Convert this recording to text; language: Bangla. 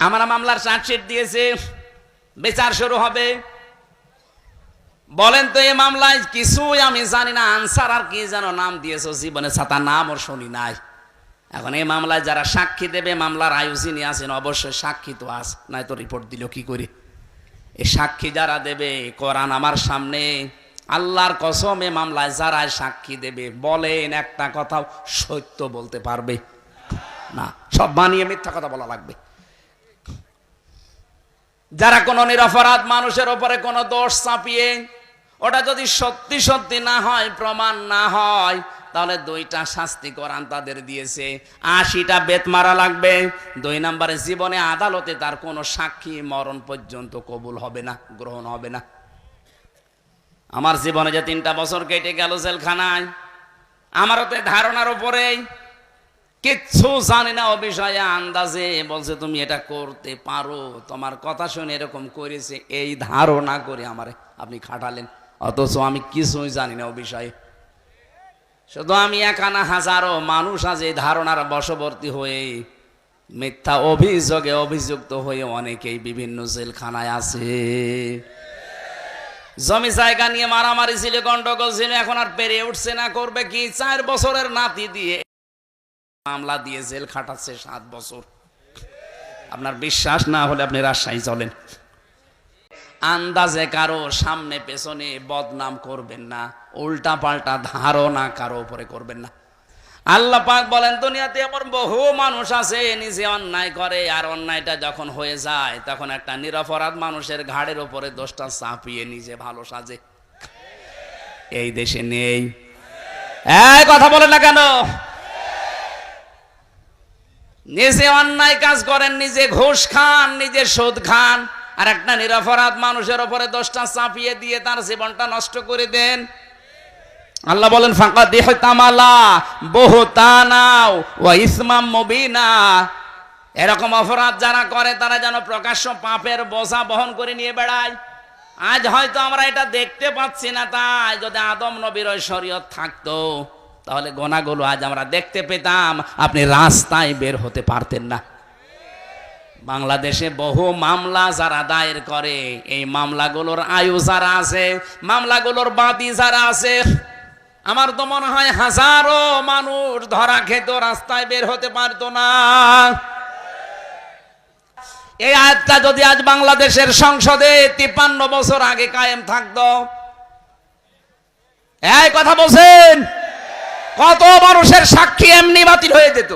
আমার মামলার চার্জশিট দিয়েছে, বিচার শুরু হবে। বলেন তো এই মামলায় কিছুই আমি জানি না, আনসার আর কি যেন নাম দিয়েছ, জীবনে ছাতা নাম ওর শুনি নাই। এখন এই মামলায় যারা সাক্ষী দেবে, মামলার আয়ু যিনি আছেন, অবশ্যই সাক্ষী তো আস, নাই তো রিপোর্ট দিল কি করে? এই সাক্ষী যারা দেবে, কোরআন আমার সামনে, আল্লাহর কসমে মামলায় যারা সাক্ষী দেবে, বলেন একটা কথাও সত্য বলতে পারবে? না, সব বানিয়ে মিথ্যা কথা বলা লাগবে। যারা কোনো নিরপরাধ মানুষের ওপরে কোনো দোষ চাপিয়ে ওটা যদি সত্যি সত্যি না হয়, প্রমাণ না হয়, তাহলে দুইটা শাস্তি কোরআন তাদের দিয়েছে। আশিটা বেত মারা লাগবে। দুই নম্বরে জীবনে আদালতে তার কোনো সাক্ষী মরণ পর্যন্ত কবুল হবে না, গ্রহণ হবে না। আমার জীবনে যে তিনটা বছর কেটে গেল জেলখানায়, আমারও তো ধারণার উপরেই কিচ্ছু জানি না ও বিষয়ে আন্দাজে, বলছে, তুমি এটা করতে পারো। তোমার কথা শুনে এরকম করেছে। এই ধারণা করে আমার আপনি খাটালেন। অথচ আমি কিছুই জানি না ও বিষয়ে শুধু আমি একানা হাজারো মানুষ আজ এই ধারণার বশবর্তী হয়ে, মিথ্যা অভিযোগে অভিযুক্ত হয়ে অনেকেই বিভিন্ন জেলখানায় আছে। জমি জায়গা নিয়ে মারামারি ছিল, গন্ডগোল ছিল, এখন আর পেরে উঠছে না, করবে কি? চার বছরের নাতি দিয়ে মামলা দিয়ে জেল খাটাচ্ছে সাত বছর। আপনার বিশ্বাস না হলে আপনি রাজশাহী চলেন। আন্দাজে কারও সামনে পেছনে বদনাম করবেন না উল্টা পাল্টা ধারণা কারও উপরে করবেন না। আল্লাহ পাক বলেন, দুনিয়াতে এমন বহু মানুষ আছে, নিজে অন্যায় করে আর অন্যায়টা যখন হয়ে যায়, তখন একটা নিরপরাধ মানুষের ঘাড়ের উপরে দোষটা চাপিয়ে নিজে ভালো সাজে। এই দেশে নেই। এই কথা বলেন না কেন? নিজে অন্যায় কাজ করেন, নিজে ঘুষ খান, নিজে সুদ খান, আর একটা নিরপরাধ মানুষের ওপরে দোষটা চাপিয়ে দিয়ে তার জীবনটা নষ্ট করে দেন। আল্লাহ বলেন ফাঁকা দেহ তামালা বহু তানাও ও ইসমাম মুবিনা। এরকম অপরাধ যারা করে, তারা যেন প্রকাশ্য পাপের বোঝা বহন করে নিয়ে বেড়ায়। আজ হয়তো আমরা এটা দেখতে পাচ্ছি না তাই, যদি আদম নবীর শরীয়ত থাকতো। তাহলে গোনাগুলো আজ আমরা দেখতে পেতাম, আপনি রাস্তায় বের হতে পারতেন না। বাংলাদেশে বহু মামলা যারা দায়ের করে, এই মামলাগুলোর আয়ু যারা আছে, মামলাগুলোর বাদী যারা আছে, আমার তো মনে হয় হাজারো মানুষ ধরা খেত, রাস্তায় বের হতে পারতো না। এই আয়াতটা যদি আজ বাংলাদেশের সংসদে তিপ্পান্ন বছর আগে কায়েম থাকতো, এই কথা বলছেন? কত মানুষের সাক্ষী এমনি বাতিল হয়ে যেত?